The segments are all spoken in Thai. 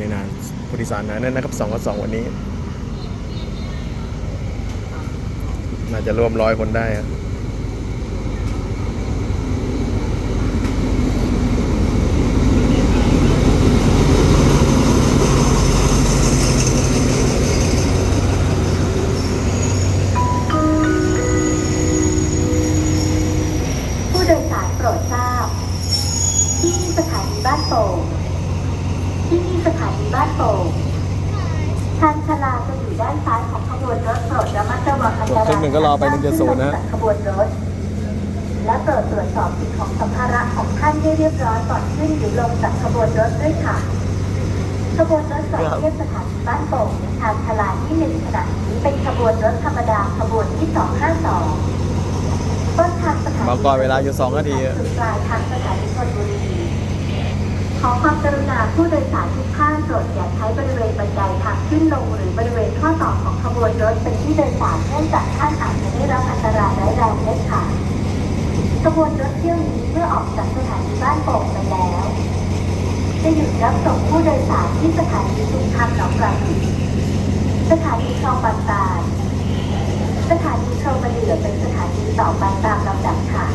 ในนานผู้โดยสารนั้นนะครับสองกับสองวันนี้ น่าจะรวมร้อยคนได้ครั บ้านโป่งทางชลาจะอยู่ด้านซ้ายของขบวนรถโปรดระมัดระวังอันตรายครึ่งหนึ่งก็รอไป1.0นะจากขบวนรถ และโปรดตรวจสอบสิ่งของสัมภาระของท่านให้เรียบร้อยก่อนขึ้นหรือลงจากขบวนรถด้วยค่ะขบวนรถสายเทียบสถานีบ้านโป่งในทางชลาที่หนึ่งขณะนี้เป็นขบวนรถธรรมดาขบวนที่252ต้นทางสถานีบอกก่อนเวลาอยู่สองนาทีอะจุดปลายทางสถานีชลบุรี ขอความกรุณาผู้โดยสารทุกท่านโปรดอย่าใช้บริเวณบันไดทางขึ้นลงหรือบริเวณข้อต่อของขบวนรถเป็นที่โดยสารเนื่องจากท่านอาจจะได้รับอันตรายร้ายแรงได้ค่ะขบวนรถเที่ยวนี้เมื่อออกจากสถานีบ้านโป่งไปแล้ว จะหยุดรับส่งผู้โดยสารที่สถานีชุมทางหนองปลาผิดสถานีคลองบางตาสถานีโครมะเดือเป็นสถานีต่อไปตามลำดับค่ะ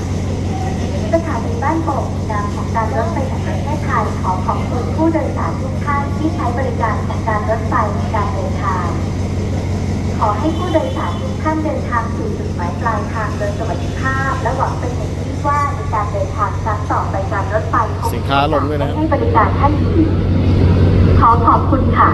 สถานีบ้านโป่งนามของการรถไฟแห่งประเทศไทยขอขอบคุณผู้โดยสารทุกท่านที่ใช้บริการของการรถไฟในการเดินทาง ขอให้ผู้โดยสารทุกท่านเดินทางสู่จุดหมายปลายทางโดยสวัสดิภาพ และหวังเป็นอย่างยิ่งว่าในการเดินทางครั้งต่อไปการรถไฟคงสินค้าลงด้วยนะให้บริการท่านอีกขอขอบคุณค่ะ